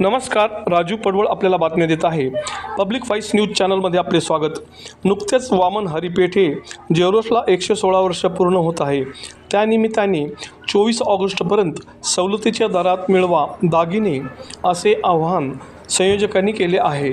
नमस्कार राजू पडवळ आपल्याला बातम्या देत आहे. पब्लिक व्हाईस न्यूज चॅनलमध्ये आपले स्वागत. नुकतेच वामन हरिपेठे जेरोसला एकशे सोळा वर्ष पूर्ण होत आहे. त्यानिमित्ताने चोवीस ऑगस्टपर्यंत सवलतीच्या दरात मिळवा दागिने असे आवाहन संयोजकांनी केले आहे.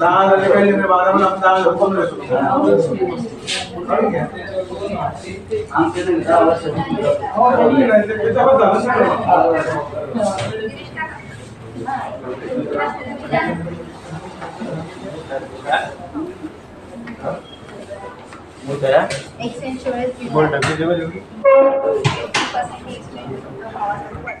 दहा झाले बारा मला दहा. हो, problem नाही. ते- त्याच्यावर झालं सगळं. बोल टाकते जेव्हा जेवढी. धन्यवाद हे- हे केलं का? सिस्टमला? हो. सिस्टमला बी केलं का? ते- बरोबर.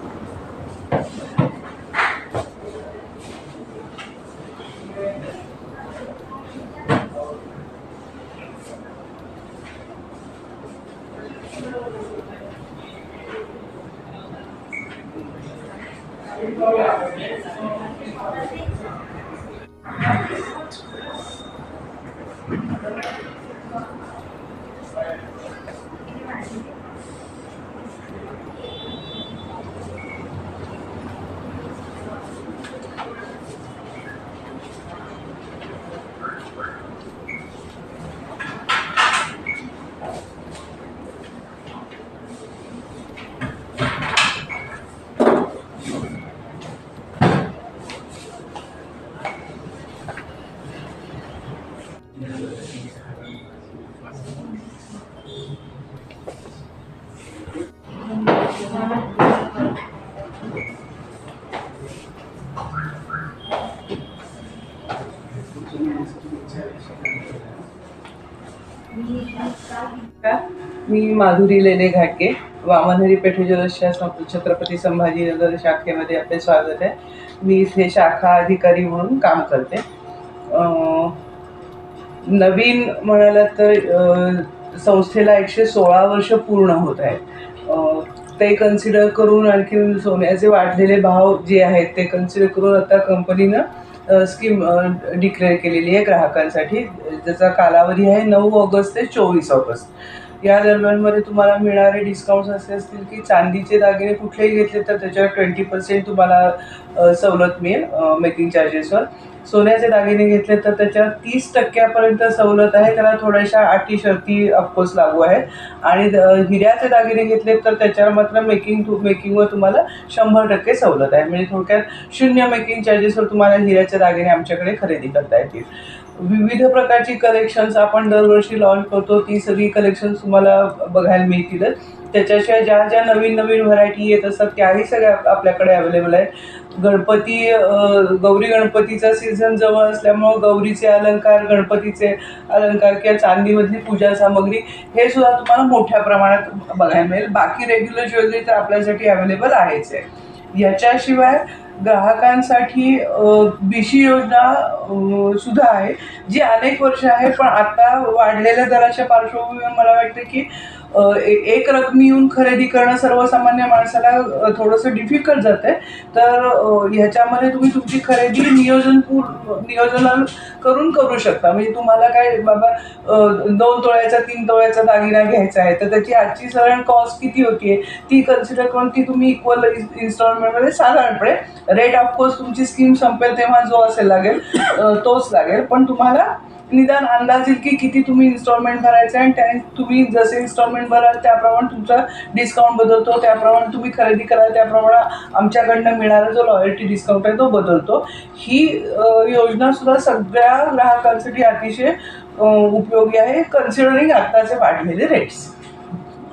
हे येऊन मी माधुरी लेले घाटगे वामनहरी पेठे जलसच्या छत्रपती संभाजीनगर शाखेमध्ये आपले स्वागत आहे. मी इथे शाखा अधिकारी म्हणून काम करते. नवीन म्हणाला तर संस्थेला एकशे सोळा वर्ष पूर्ण होत आहेत. ते कन्सिडर करून आणखी सोन्याचे वाढलेले भाव जे आहेत ते कन्सिडर करून आता कंपनीनं स्कीम डिक्लेअर केलेली आहे ग्राहकांसाठी. ज्याचा कालावधी आहे नऊ ऑगस्ट ते चोवीस ऑगस्ट. या दरम्यानमध्ये तुम्हाला मिळणारे डिस्काउंट्स असे असतील की चांदीचे दागिने कुठलेही घेतले तर त्याच्यावर ट्वेंटी पर्सेंट तुम्हाला सवलत मिळेल मेकिंग चार्जेसवर सोन्याचे दागिने घेतले तर त्याच्यावर तीस टक्क्यापर्यंत सवलत आहे. त्याला थोड्याशा अटी शर्ती ऑफकोर्स लागू आहे आणि हिऱ्याचे दागिने घेतले तर त्याच्यावर मात्र मेकिंग मेकिंगवर तुम्हाला शंभर टक्के सवलत आहे. म्हणजे थोडक्यात शून्य मेकिंग चार्जेसवर तुम्हाला हिऱ्याचे दागिने आमच्याकडे खरेदी करता येतील. विविध प्रकारची कलेक्शन्स आपण दरवर्षी लॉन्च करतो. ती सगळी कलेक्शन्स तुम्हाला बघायला मिळतीलच. त्याच्याशिवाय ज्या ज्या नवीन नवीन व्हरायटी येत असतात त्याही सगळ्या आपल्याकडे अवेलेबल आहेत. गणपती गौरी गणपतीचा सीझन जवळ असल्यामुळं गौरीचे अलंकार गणपतीचे अलंकार किंवा चांदीमधली पूजा सामग्री हे सुद्धा तुम्हाला मोठ्या प्रमाणात बघायला मिळेल. बाकी रेग्युलर ज्वेलरी तर आपल्यासाठी अवेलेबल आहेच आहे. याच्याशिवाय ग्राहकांसाठी बीशी योजना सुद्धा आहे जी अनेक वर्ष आहे पण आता वाढलेल्या दराच्या पार्श्वभूमीवर मला वाटतं की एक रकमी येऊन खरेदी करणं सर्वसामान्य माणसाला थोडंसं डिफिकल्ट जातं आहे तर ह्याच्यामध्ये तुम्ही तुमची खरेदी नियोजन नियोजन करून करू शकता. म्हणजे तुम्हाला काय बाबा दोन तोळ्याचा तीन तोळ्याचा दागिना घ्यायचा आहे तर त्याची आजची साधारण कॉस्ट किती होतीये ती कन्सिडर करून ती तुम्ही इक्वल इन्स्टॉलमेंटमध्ये साधारणपणे रेट ऑफकोर्स तुमची स्कीम संपेल तेव्हा जो असेल लागेल तोच लागेल. पण तुम्हाला निदान अंदाज येईल की किती तुम्ही इन्स्टॉलमेंट भरायचं आहे आणि त्या तुम्ही जसे इन्स्टॉलमेंट भराल त्याप्रमाणे तुमचा डिस्काउंट बदलतो त्याप्रमाणे तुम्ही खरेदी कराल त्याप्रमाणे आमच्याकडनं मिळणारा जो लॉयल्टी डिस्काउंट आहे तो बदलतो. ही योजनासुद्धा सगळ्या ग्राहकांसाठी अतिशय उपयोगी आहे कन्सिडरिंग आत्ताचे वाढलेले रेट्स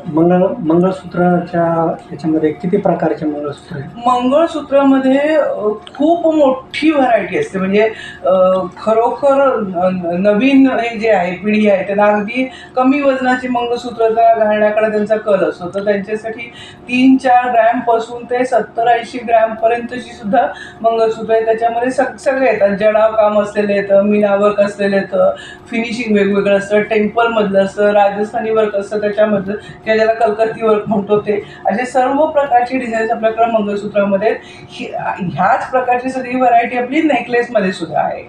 मंगळ मंगळसूत्राच्या याच्यामध्ये किती प्रकारचे मंगळसूत्र आहेत? मंगळसूत्रामध्ये अ, खूप मोठी व्हरायटी असते. म्हणजे अ, खरोखर न- नवीन हे जे आहे पिढी आहे त्यांना अगदी कमी वजनाची मंगळसूत्र घालण्याकडे त्यांचा कल असतो तर त्यांच्यासाठी तीन चार ग्रॅमपासून ते सत्तर ऐंशी ग्रॅमपर्यंतची सुद्धा मंगळसूत्र आहे त्याच्यामध्ये सग सगळे येतात जडाव काम असलेले येतं मीना वर्क असलेलं येतं फिनिशिंग वेगवेगळं असतं टेम्पलमधलं असतं राजस्थानी वर्क असतं त्याच्यामधलं ज्याला कलकत्ती वर्क म्हणतो ते. असे सर्व प्रकारचे डिझाईन्स आपल्याकडे मंगळसूत्रामध्ये ह्याच प्रकारची सगळी व्हरायटी आपली नेकलेसमध्ये सुद्धा आहे.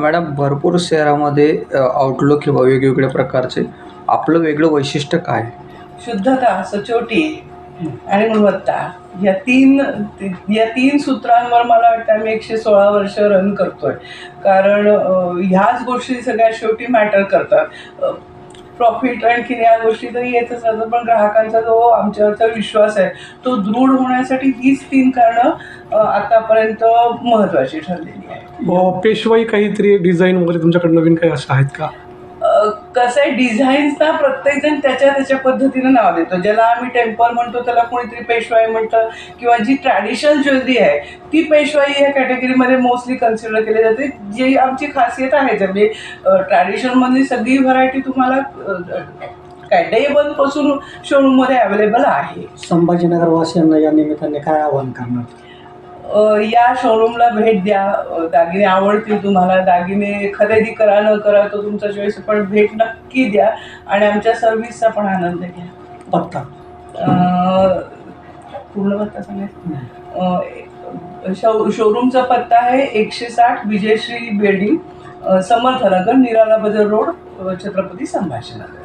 मॅडम भरपूर शहरामध्ये आउटलुक किंवा वेगवेगळ्या प्रकारचे आपलं वेगळं वैशिष्ट्य काय? शुद्धता सचोटी आणि गुणवत्ता. या तीन या तीन सूत्रांवर मला वाटतं आम्ही एकशे सोळा वर्ष रन करतोय. कारण ह्याच गोष्टी सगळ्यात शेवटी मॅटर करतात. प्रॉफिट आणखीन या गोष्टी तरी येतच राहतात. पण ग्राहकांचा जो आमच्यावरचा विश्वास आहे तो दृढ होण्यासाठी हीच तीन कारणं आतापर्यंत महत्त्वाची ठरलेली आहे हो, पेशवाई काहीतरी डिझाईन वगैरे तुमच्याकडे नवीन काही असं आहेत का? कसं आहे डिझाईन्सना प्रत्येकजण त्याच्या त्याच्या पद्धतीनं नाव देतो. ज्याला आम्ही टेम्पल म्हणतो त्याला कोणीतरी पेशवाई म्हणतं किंवा जी ट्रॅडिशनल ज्वेलरी आहे ती पेशवाई या कॅटेगरीमध्ये मोस्टली कन्सिडर केली जाते. जी आमची खासियत आहे म्हणजे ट्रॅडिशनमधली सगळी व्हरायटी तुम्हाला अ, काय डे वनपासून शोरूममध्ये अवेलेबल आहे. संभाजीनगर वासियांना या निमित्ताने काय आवाहन करणार? या शोरूमला भेट द्या. दागिने आवडतील तुम्हाला. दागिने खरेदी करा न करा तो तुमचा चॉईस पण भेट नक्की द्या. आणि आमच्या सर्व्हिसचा पण आनंद घ्या. पत्ता पूर्ण पत्ता सांगायचा? शो शोरूमचा पत्ता आहे एकशे साठ विजयश्री बिल्डिंग समर्थनगर निराला बजार रोड छत्रपती संभाजीनगर.